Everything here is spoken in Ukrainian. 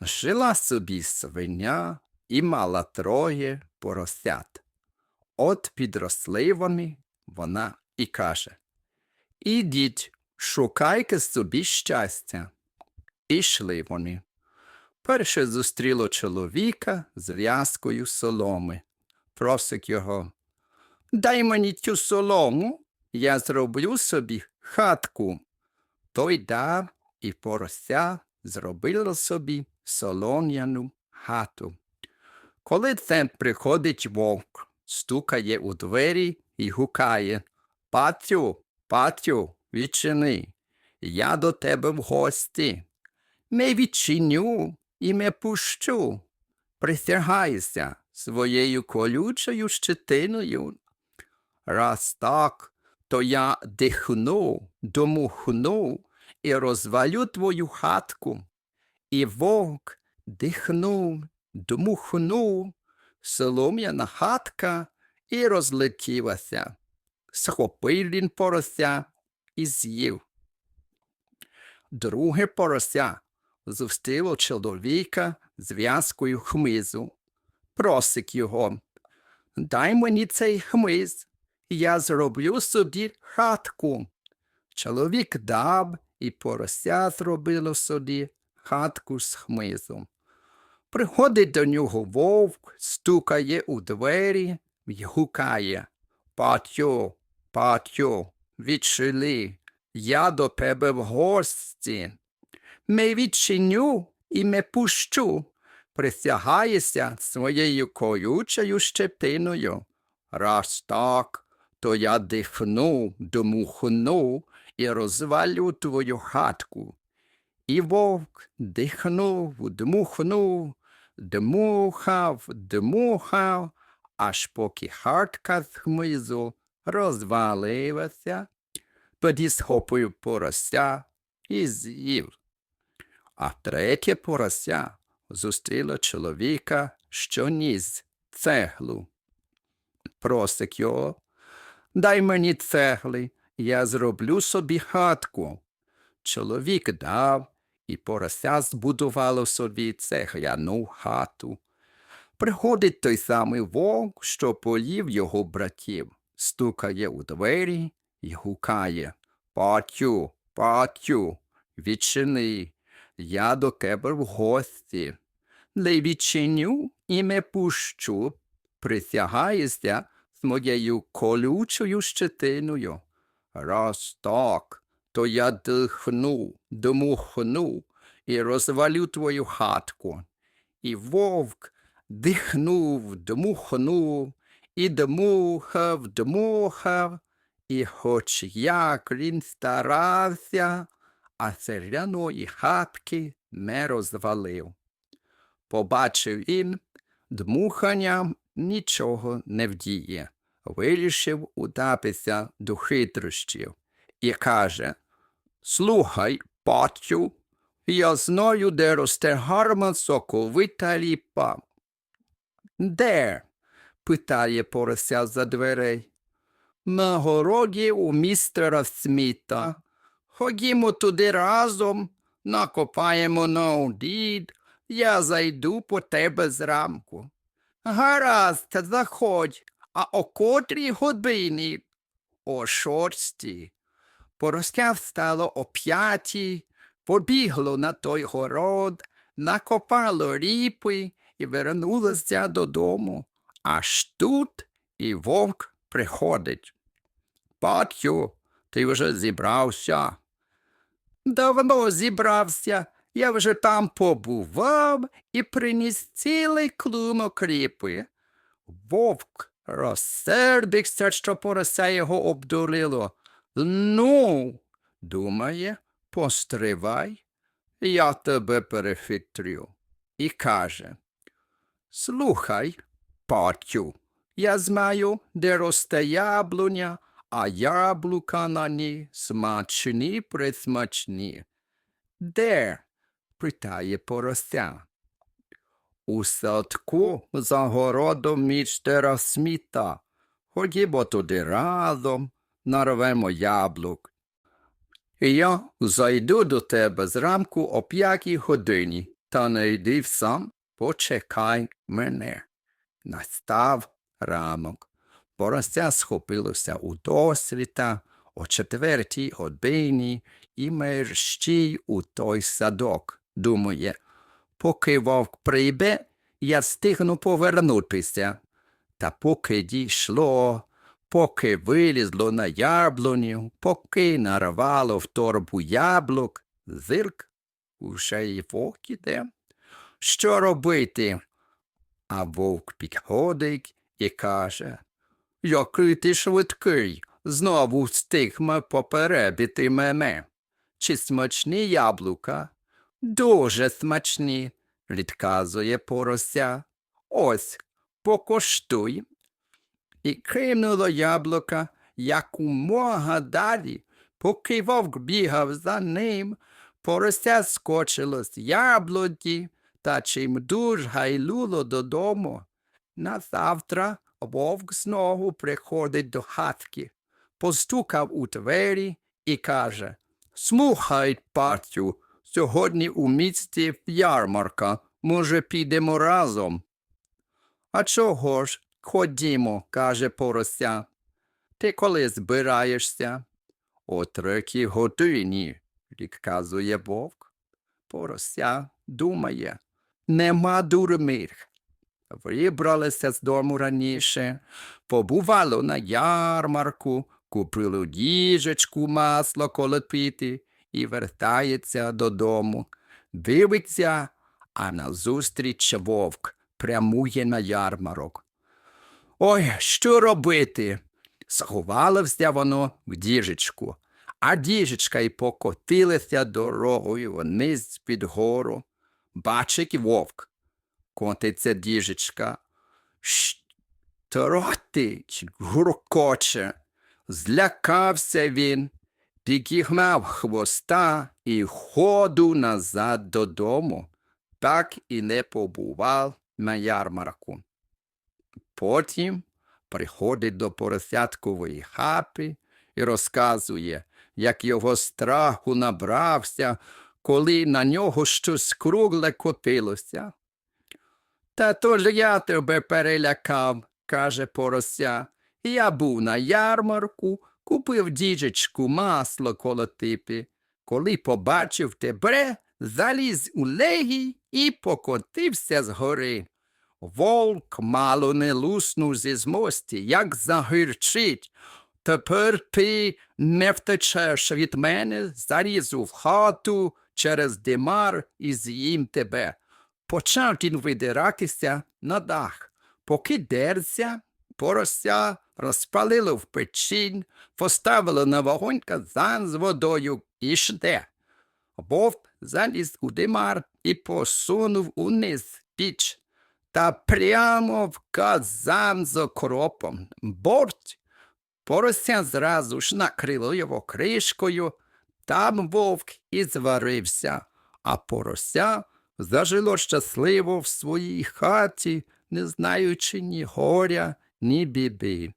Жила собі свиня і мала троє поросят. От підросли вони, вона і каже Ідіть, шукайте собі щастя. Ішли вони. Перше зустріло чоловіка з в'язкою соломи. Просить його. Дай мені цю солому, я зроблю собі хатку. Той дав і порося зробило собі солом'яну хату. Коли це приходить вовк, стукає у двері і гукає Патю, патю, відчини, я до тебе в гості. Не відчиню і не пущу. Присягайся своєю колючою щетиною. Раз так, то я дихну, домухну і розвалю твою хатку. І вовк дихнув, дмухнув, солом'яна хатка і розлетілася. Схопив він порося і з'їв. Друге порося зустріло чоловіка з в'язкою хмизу. Просить його, дай мені цей хмиз, я зроблю собі хатку. Чоловік дав, і порося зробило собі хатку з хмизом. Приходить до нього вовк, стукає у двері й гукає Патю, патю, відчини, я до тебе в гості. Не відчиню і не пущу, присягаєшся своєю колючою щепиною. Раз так, то я дихну, домухну і розвалю твою хатку. І вовк дихнув, дмухнув, дмухав, дмухав, аж поки хатка з хмизу розвалилася, тоді схопив порося і з'їв. А третє порося зустріло чоловіка, що ніс цеглу. Просить його, дай мені цегли, я зроблю собі хатку. Чоловік дав, і порося збудувало собі цегляну хату. Приходить той самий вовк, що поїв його братів, стукає у двері і гукає Патю, патю, відчини, я до тебе в гості. Не відчиню і не пущу, присягаєшся з моєю колючою щетиною. Раз так, то я дихну, дмухну і розвалю твою хатку. І вовк дихнув, дмухнув, і дмухав, дмухав, і хоч як він старався, а цегляної хатки не розвалив. Побачив він, дмуханням нічого не вдіє. Вирішив удатися до хитрощів і каже Слухай, патю, я знаю, де росте гарна соковита ліпа. Де? питає порося за дверей. На городі у містера Сміта. Ходімо туди разом, накопаємо на обід, я зайду по тебе зранку. Гаразд, заходь, а о котрій годині? О шостій. Порося встало о п'ятій, побігло на той город, накопало ріпи і вернулося додому. Аж тут і вовк приходить. Батю, ти вже зібрався. Давно зібрався. Я вже там побував і приніс цілий клумок ріпи. Вовк розсердився, що порося його обдурило. Ну, думає, постривай, я тебе перехитрю. І каже Слухай, патю, я знаю, де росте яблуня, а яблука на ній смачні присмачні. Де? питає порося. У садку за городом містера Сміта. Ходімо туди разом, нарвемо яблук. І я зайду до тебе зранку о п'ятій годині Та не йди сам, почекай мене. Настав ранок. Порося схопилося у досвіта о четвертій годині і мерщій у той садок. Думає, поки вовк прийде, я встигну повернутися. Та поки дійшло, поки вилізло на яблуню, поки нарвало в торбу яблук, зирк, уже й вовк іде. Що робити? А вовк підходить і каже, який ти швидкий, знову встигме попередити мене. Чи смачні яблука? Дуже смачні, відказує порося. Ось, покоштуй. І кинуло яблука якомога далі, поки вовк бігав за ним, порося скочило з яблуки та чим дуж гайлуло додому. Назавтра вовк знову приходить до хатки, постукав у двері і каже Слухай, пацю, сьогодні у місті ярмарка, може, підемо разом. А чого ж? Ходімо, каже порося. Ти коли збираєшся? О третій годині, відказує вовк. Порося думає, нема дурмих. Вибралися з дому раніше, побувало на ярмарку, купило діжечку масло колотити і вертається додому. Дивиться, а назустріч вовк прямує на ярмарок. Ой, що робити? Сховалося воно в діжечку, а діжечка й покотилася дорогою вниз під гору. Бачить вовк, котиться діжечка. Тротить, гуркоче. Злякався він, підігнав хвоста і ходу назад додому. Так і не побував на ярмарку. Потім приходить до поросяткової хати і розказує, як його страху набрався, коли на нього щось кругле котилося. Та то ж я тебе перелякав, каже порося. Я був на ярмарку, купив діжечку масло колотипи. Коли побачив тебе, заліз у легій і покотився з гори. Волк мало не луснув зі змості, як загирчить. Тепер ти не втечеш від мене, зарізу в хату через димар і з'їм тебе. Почав він видиратися на дах, поки дерся, порося розпалило в печінь, поставило на вогонь казан з водою і жде. Вовк заліз у димар і посунув униз піч та прямо в казан з окропом. Борт порося зразу ж накрило його кришкою, там вовк і зварився, а порося зажило щасливо в своїй хаті, не знаючи ні горя, ні біди.